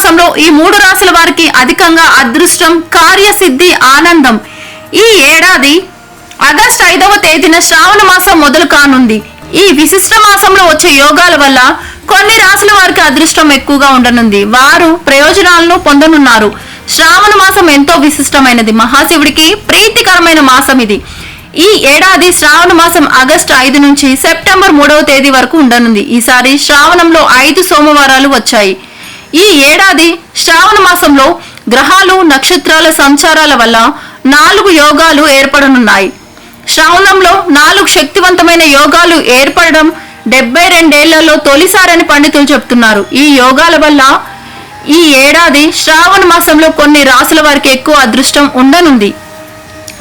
మాసంలో ఈ మూడు రాశుల వారికి అధికంగా అదృష్టం కార్యసిద్ధి ఆనందం. ఈ ఏడాది ఆగస్టు ఐదవ తేదీన శ్రావణ మాసం మొదలు కానుంది. ఈ విశిష్ట మాసంలో వచ్చే యోగాల వల్ల కొన్ని రాశుల వారికి అదృష్టం ఎక్కువగా ఉండనుంది. వారు ప్రయోజనాలను పొందనున్నారు. శ్రావణ మాసం ఎంతో విశిష్టమైనది. మహాశివుడికి ప్రీతికరమైన మాసం ఇది. ఈ ఏడాది శ్రావణ మాసం ఆగస్టు ఐదు నుంచి సెప్టెంబర్ మూడవ తేదీ వరకు ఉండనుంది. ఈసారి శ్రావణంలో ఐదు సోమవారాలు వచ్చాయి. ఈ ఏడాది శ్రావణ మాసంలో గ్రహాలు నక్షత్రాల సంచారాల వల్ల నాలుగు యోగాలు ఏర్పడనున్నాయి. శ్రావణంలో నాలుగు శక్తివంతమైన యోగాలు ఏర్పడడం డెబ్బై రెండేళ్ళలో తొలిసారని పండితులు చెప్తున్నారు. ఈ యోగాల వల్ల ఈ ఏడాది శ్రావణ మాసంలో కొన్ని రాసుల వారికి ఎక్కువ అదృష్టం ఉండనుంది.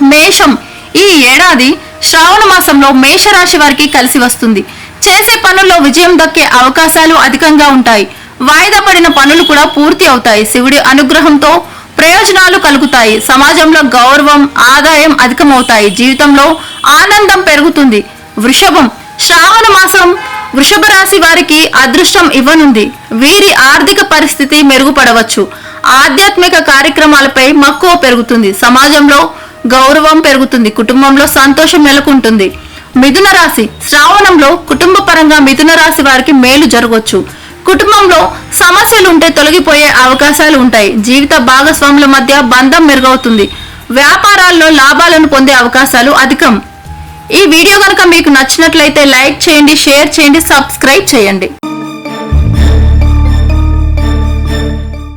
మేషం ఈ ఏడాది శ్రావణ మాసంలో మేషరాశి వారికి కలిసి వస్తుంది. చేసే పనుల్లో విజయం దక్కే అవకాశాలు అధికంగా ఉంటాయి. వాయిదా పడిన పనులు కూడా పూర్తి అవుతాయి. శివుడి అనుగ్రహంతో ప్రయోజనాలు కలుగుతాయి. సమాజంలో గౌరవం ఆదాయం అధికమవుతాయి. జీవితంలో ఆనందం పెరుగుతుంది. వృషభం శ్రావణ మాసం వృషభ రాశి వారికి అదృష్టం ఇవ్వనుంది. వీరి ఆర్థిక పరిస్థితి మెరుగుపడవచ్చు. ఆధ్యాత్మిక కార్యక్రమాలపై మక్కువ పెరుగుతుంది. సమాజంలో గౌరవం పెరుగుతుంది. కుటుంబంలో సంతోషం నెలకొంటుంది. మిథున రాశి శ్రావణంలో కుటుంబ పరంగా మిథున రాశి వారికి మేలు జరగవచ్చు. కుటుంబంలో సమస్యలు ఉంటే తొలగిపోయే అవకాశాలు ఉంటాయి జీవిత భాగస్వాముల మధ్య బంధం మెరుగవుతుంది. వ్యాపారాల్లో లాభాలను పొందే అవకాశాలు అధికం. ఈ వీడియో కనుక మీకు నచ్చినట్లయితే లైక్ చేయండి షేర్ చేయండి సబ్స్క్రైబ్ చేయండి.